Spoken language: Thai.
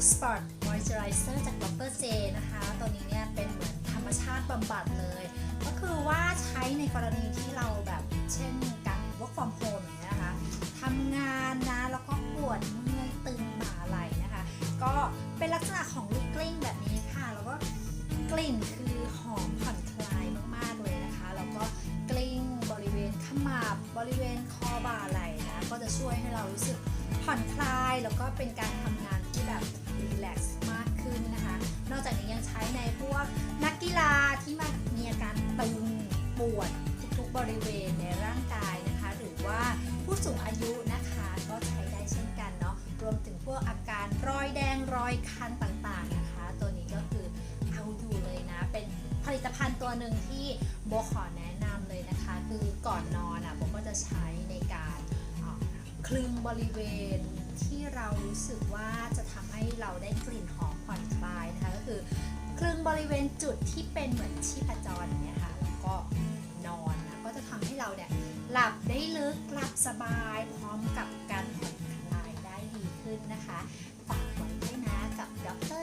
Sport Moisturizer จากดรเจนะคะ ตัวนี้เนี่ยเป็นเหมือนธรรมชาติบำบัดเลย ก็คือว่าใช้ในกรณีที่เราแบบเช่นการ work from home อย่างเงี้ยนะคะทำงานนะแล้วก็ปวดเมื่อยตึงบ่าไหล่นะคะ ก็เป็นลักษณะของลูกกลิ้งแบบนี้ค่ะ แล้วก็กลิ่นคือหอมผ่อนคลายมากๆเลยนะคะ แล้วก็กลิ้งบริเวณขมับบริเวณคอบ่าไหล่นะ ก็จะช่วยให้เรารู้สึกผ่อนคลายแล้วก็เป็นการทำงาน อกจากนี้ยังใช้ในพวกนักกีฬาที่มามีอาการตึงปวดทุกๆบริเวณในร่างกายนะคะ หรือว่าผู้สูงอายุนะคะก็ใช้ได้เช่นกันเนาะรวมถึงพวกอาการรอยแดงรอยคันต่างๆนะคะ ตัวนี้ก็คือเอาอยู่เลยนะ เป็นผลิตภัณฑ์ตัวหนึ่งที่โบขอแนะนำเลยนะคะ คือก่อนนอนอะโบก็จะใช้ในการคลึงบริเวณที่เรารู้สึกว่าจะทำให้เราได้กลิ่นห คลึงบริเวณจุดที่เป็นเหมือนชีพจรอย่างเนี่ยค่ะแล้วก็นอนนะก็จะทำให้เราเนี่ยหลับได้ลึกหลับสบายพร้อมกับการผ่อนคลายได้ดีขึ้นนะคะฝากไว้ด้วยนะกับดรเจค่ะ